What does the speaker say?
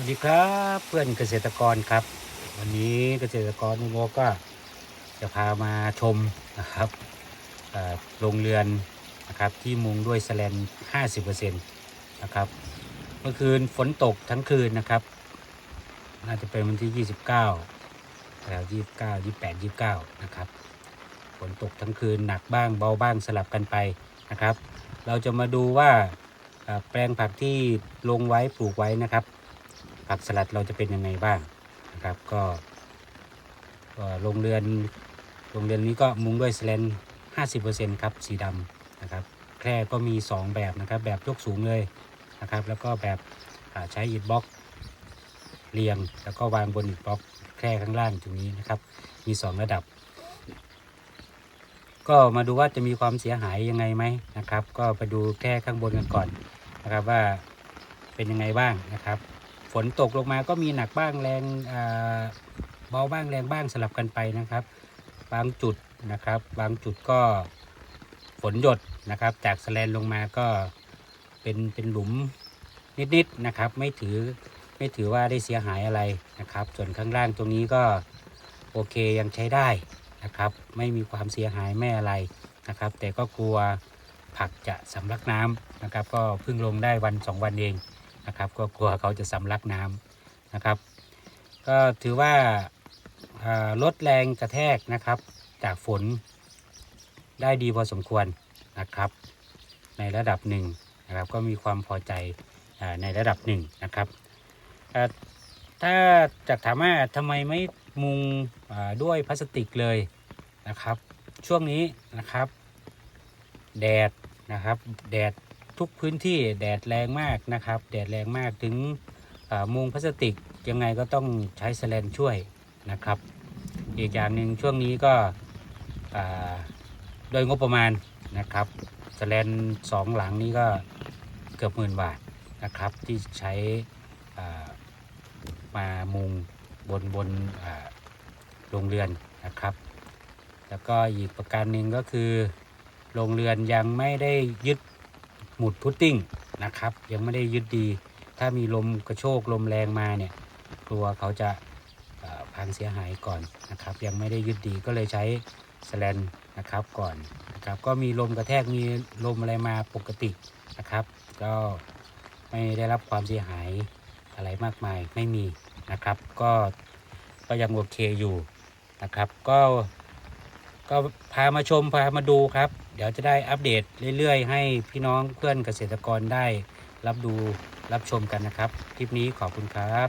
วัสดีครับเพื่อนเกษตรกรครับ วันนี้เกษตรกรนุโมก็จะพามาชมนะครับโรงเรือนนะครับที่มุงด้วยแสแลน 50%นะครับเมื่อคืนฝนตกทั้งคืนนะครับ น่าจะเป็นวันที่ 29แล้ว29 28 29 นะครับ ฝนตกทั้งคืนหนักบ้างเบาบ้างสลับกันไปนะครับ เราจะมาดูว่าแปลงผักที่ลงไว้ปลูกไว้นะครับ ผักสลัดเราจะเป็นยังไงบ้างนะครับก็โรงเรือนโรงเรือนนี้ก็มุงด้วยสแลน50%ครับสีดำนะครับแคร่ก็มี 2 แบบนะครับแบบยกสูงเลยนะครับแล้วก็แบบใช้อิฐบล็อกเรียงแล้วก็วางบนอิฐบล็อกแคร่ข้างล่างตรงนี้นะครับมี 2 ระดับ ก็มาดูว่าจะมีความเสียหายยังไงไหมนะครับ ก็ไปดูแค่ข้างบนกันก่อนนะครับว่าเป็นยังไงบ้างนะครับ ฝนตกลงมาก็มีหนักบ้างแรงเบาบ้างแรงบ้างสลับกันไปนะครับ บางจุดนะครับ บางจุดก็ฝนหยดนะครับ จากสแลนลงมาก็เป็นเป็นหลุมนิดๆนะครับ ไม่ถือไม่ถือว่าได้เสียหายอะไรนะครับ ส่วนข้างล่างตรงนี้ก็โอเคยังใช้ได้นะครับ ไม่มีความเสียหายไม่อะไรนะครับ แต่ก็กลัวผักจะสำลักน้ำนะครับ ก็เพิ่งลงได้วันสองวันเอง นะครับก็กลัวเขาจะสำลักน้ำนะครับ ก็ถือว่าาลดแรงกระแทกนะครับ จากฝนได้ดีพอสมควรนะครับ ในระดับหนึ่งนะครับก็มีความพอใจอในระดับหนึ่งนะครับถ้าจากถามว่าทำไมไม่มุงอ่าด้วยพลาสติกเลยนะครับ ช่วงนี้นะครับ แดดนะครับ แดด ทุกพื้นที่แดดแรงมากนะครับ แดดแรงมากถึงมุงพลาสติกยังไงก็ต้องใช้แสแลนช่วยนะครับ อีกอย่างหนึ่งช่วงนี้ก็โดยงบประมาณนะครับแสแลนสองหลังนี้ก็เกือบหมื่นบาทนะครับ ที่ใช้มามุงบนบนโรงเรือนนะครับ แล้วก็อีกประการหนึ่งก็คือโรงเรือนยังไม่ได้ยึด หมุดพุตติ้งนะครับ ยังไม่ได้ยึดดี ถ้ามีลมกระโชกลมแรงมาเนี่ยกลัวเขาจะพังเสียหายก่อนนะครับ ยังไม่ได้ยึดดีก็เลยใช้สแลนนะครับก่อนนะครับ ก็มีลมกระแทกมีลมอะไรมาปกตินะครับ ก็ไม่ได้รับความเสียหายอะไรมากมายไม่มีนะครับ ก็ก็ยังโอเคอยู่นะครับ ก็ก็พามาชมพามาดูครับ เดี๋ยวจะได้อัปเดตเรื่อยๆ ให้พี่น้องเพื่อนเกษตรกรได้รับดูรับชมกันนะครับ คลิปนี้ขอบคุณครับ